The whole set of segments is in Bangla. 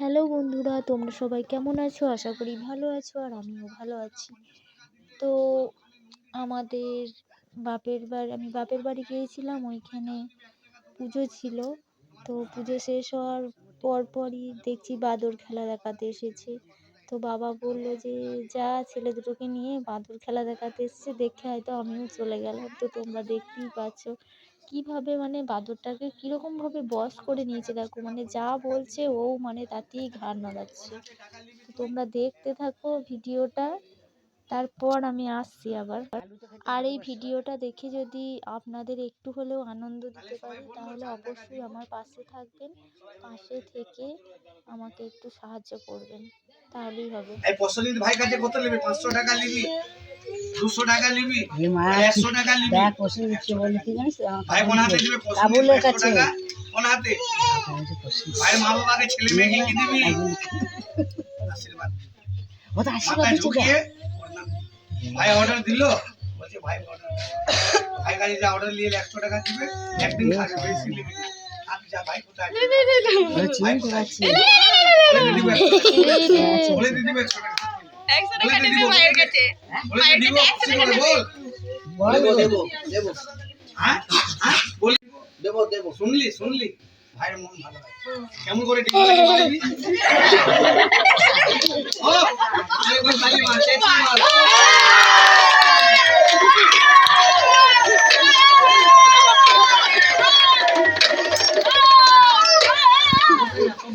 হ্যালো বন্ধুরা, তোমরা সবাই কেমন আছো? আশা করি ভালো আছো আর আমিও ভালো আছি। তো আমাদের বাপের বাড়ি, আমি বাপের বাড়ি গিয়েছিলাম, ওইখানে পুজো ছিল। তো পুজো শেষ হওয়ার পরপরই দেখছি বাঁদর খেলা দেখাতে এসেছে। তো বাবা বলল যে, যা ছেলে দুটোকে নিয়ে বাঁদর খেলা দেখাতে এসছে, দেখে হয়তো আমিও চলে গেলাম। তো তোমরা দেখতেই পাচ্ছ কীভাবে মানে বাঁদরটাকে কীরকমভাবে বশ করে নিয়েছে দেখো মানে যা বলছে ও মানে তাতেই ঘাড় নাড়াচ্ছে। তোমরা দেখতে থাকো ভিডিওটা, তারপর আমি আসছি আবার। আর এই ভিডিওটা দেখে যদি আপনাদের একটু হলেও আনন্দ দিতে পারি, তাহলে অবশ্যই আমার পাশে থাকবেন, পাশে থেকে আমাকে একটু সাহায্য করবেন। তাহলেই হবে। এই পশলির ভাই কাছে কত নিবি? পাঁচশো টাকা নিবি? দুশো টাকা নিবি? টাকা নিবি? দেখ কষে দিচ্ছে বলে কি জানিস? ভাই কোন হাতে দিবে কাছে। কোন হাতে? ভাই মা বাবাকে ছেলে মেয়েকে কি দিবি? আশীর্বাদ। ও তো আশীর্বাদ ভাই অর্ডার দিল? বলছে ভাই অর্ডার ভাই কাছে যা অর্ডার নিয়ে একশো টাকা দিবে। একদিন খাবে বেশি নিবি না। আমি যা ভাই কোথায়? ও চিনতে হ্যাঁ হ্যাঁ শুনলি শুনলি ভাইয়ের মন ভালো কেমন করে ডিম লাগে বলবি ও আরেকবার তালি মার চেঁচিয়ে মার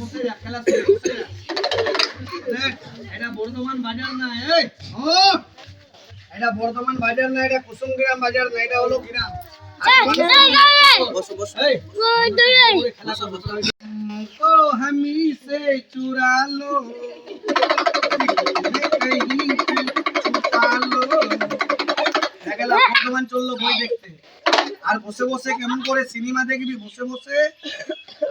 বসে যা, খেলা শুরু, বসে যা। দেখ, এটা বর্ধমান বাজার না এই ও এটা বর্ধমান বাজার না এটা কুসুমগ্রাম বাজার না এটা হলো গ্রাম বসো বসো এই को हमी से चुरा लो कहीं छुपा लो দেখা গেল বর্ধমান চললো বই দেখতে আর বসে বসে কেমন করে সিনেমা দেখবি বসে বসে ও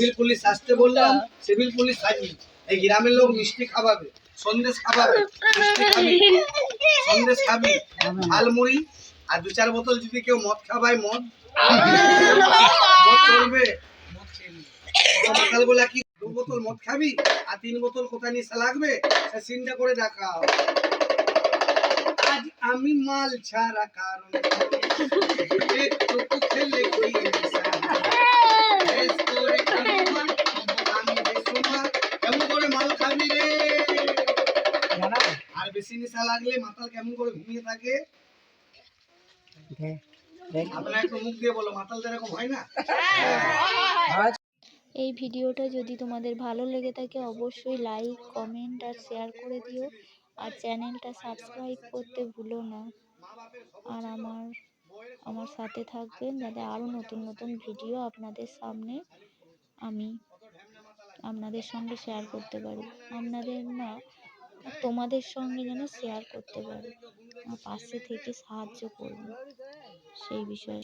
সিভিল পুলিশ আসতে বললাম, সিভিল পুলিশ সাজবি এই গ্রামের লোক মিষ্টি খাওয়াবে, সন্দেশ খাওয়াবে, মিষ্টি খাবি, সন্দেশ খাবি, ঝালমুড়ি, আর দু চার বোতল যদি কেউ মদ খাওয়ায়, মদ। মদ চলবে, মদ কি, দু বোতল মদ খাবি, আর তিন বোতল কোথায় নিশা লাগবে, সে সিনটা করে দেখাও। আজ আমি মাল ছাড়া কারণ খাবি রে। আর বেশি নেশা লাগলে মাতাল কেমন করে ঘুমিয়ে থাকে? দেখ দেখ একটু মুখ দিয়ে বলো মাতালদের এরকম হয় না? এই ভিডিওটা যদি তোমাদের ভালো লেগে থাকে অবশ্যই লাইক কমেন্ট আর শেয়ার করে দিও। আর চ্যানেলটা সাবস্ক্রাইব করতে ভুলো না। আর আমার আমার সাথে থাকবেন যাতে আরও নতুন নতুন ভিডিও আপনাদের সামনে আমি আপনাদের সঙ্গে শেয়ার করতে পারি। আপনাদের না তোমাদের সঙ্গে যেন শেয়ার করতে পারি। পাশে থেকে সাহায্য করবে। সেই বিষয়ে